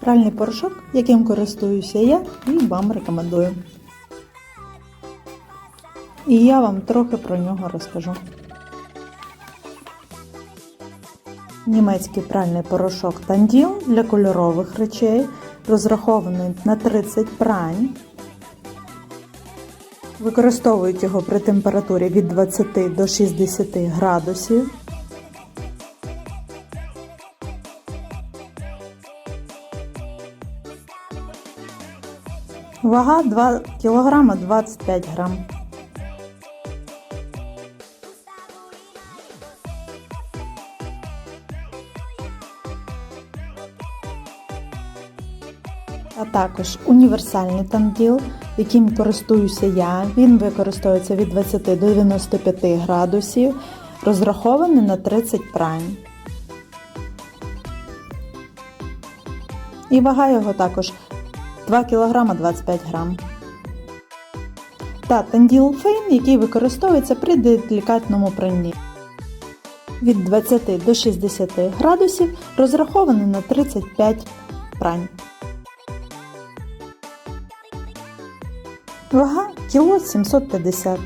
Пральний порошок, яким користуюся я і вам рекомендую. І я вам трохи про нього розкажу. Німецький пральний порошок Танділ для кольорових речей розрахований на 30 прань. Використовують його при температурі від 20 до 60 градусів. Вага 2 кг 25 грам. А також універсальний танділ, яким користуюся я. Він використовується від 20 до 95 градусів, розрахований на 30 прань. І вага його також 2 кг 25 грам. Та танділ фейн, який використовується при делікатному пранні. Від 20 до 60 градусів розрахований на 35 прань. Вага кіло 750.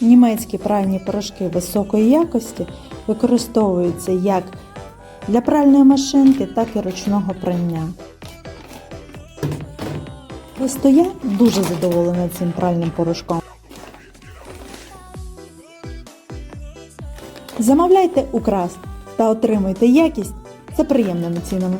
Німецькі пральні порошки високої якості використовуються як для пральної машинки, так і ручного прання. Просто я дуже задоволена цим пральним порошком. Замовляйте у Крас та отримуйте якість за приємними цінами.